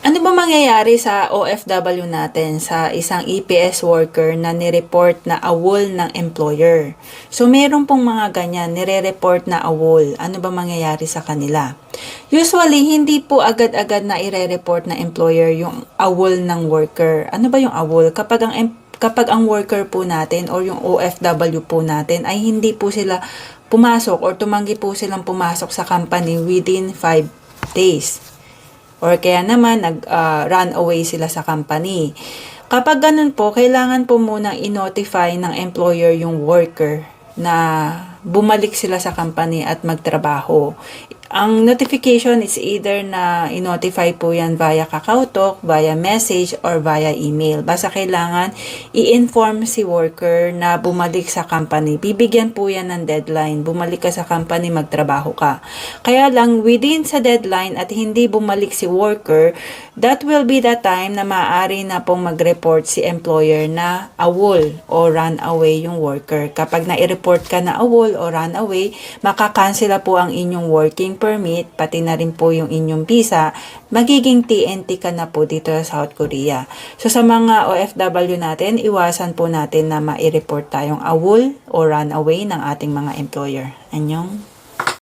Ano ba mangyayari sa OFW natin sa isang EPS worker na nireport na awol ng employer? So, meron pong mga ganyan, nire-report na awol. Ano ba mangyayari sa kanila? Usually, hindi po agad-agad na ire-report na employer yung awol ng worker. Ano ba yung awol? Kapag ang kapag ang worker po natin or yung OFW po natin ay hindi po sila pumasok or tumanggi po silang pumasok sa company within 5 days. Or kaya naman, nag-run away sila sa company. Kapag ganun po, kailangan po munang i-notify ng employer yung worker na bumalik sila sa company at magtrabaho. Ang notification is either na i-notify po yan via KakaoTalk, via message, or via email. Basta kailangan i-inform si worker na bumalik sa company. Bibigyan po yan ng deadline. Bumalik ka sa company, magtrabaho ka. Kaya lang, within sa deadline at hindi bumalik si worker, that will be the time na maaari na pong mag-report si employer na awol o run away yung worker. Kapag na-report ka na awol o run away, makakansela po ang inyong working permit, pati na rin po yung inyong visa, magiging TNT ka na po dito sa South Korea. So sa mga OFW natin, iwasan po natin na ma-report tayong awol o run away ng ating mga employer. Anyong?